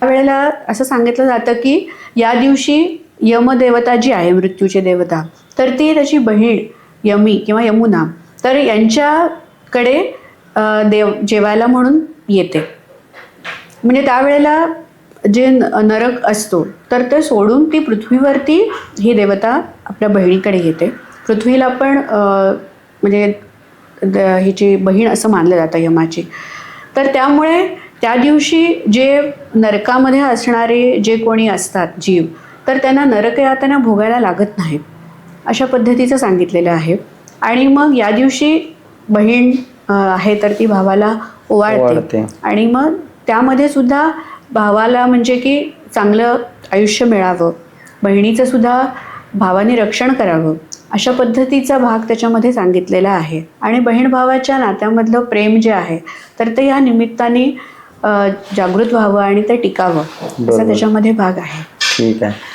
त्यावेळेला असं सांगितलं जातं की या दिवशी यमदेवता जी आहे मृत्यूची देवता तर ती त्याची बहीण यमी किंवा यमुना तर यांच्याकडे देव जेवायला म्हणून येते. म्हणजे त्यावेळेला जे न- नरक असतो तर ते सोडून ती पृथ्वीवरती ही देवता आपल्या बहिणीकडे येते. पृथ्वीला पण म्हणजे द- हिची बहीण असं मानलं जातं यमाची. तर त्यामुळे त्या दिवशी जे नरकामध्ये असणारे जे कोणी असतात जीव तर त्यांना नरकयातना भोगायला लागत नाहीत. अशा पद्धतीचं सांगितलेलं आहे. आणि मग या दिवशी बहीण आहे तर ती भावाला ओवाळते. आणि मग त्यामध्ये सुद्धा भावाला म्हणजे की चांगलं आयुष्य मिळावं. बहिणीचं सुद्धा भावाने रक्षण करावं. अशा पद्धतीचा भाग त्याच्यामध्ये सांगितलेला आहे. आणि बहीण भावाच्या नात्यामधलं प्रेम जे आहे तर ते या निमित्ताने जागृत व्हावं आणि ते टिकावं असा. त्याच्यामध्ये भाग आहे ठीक आहे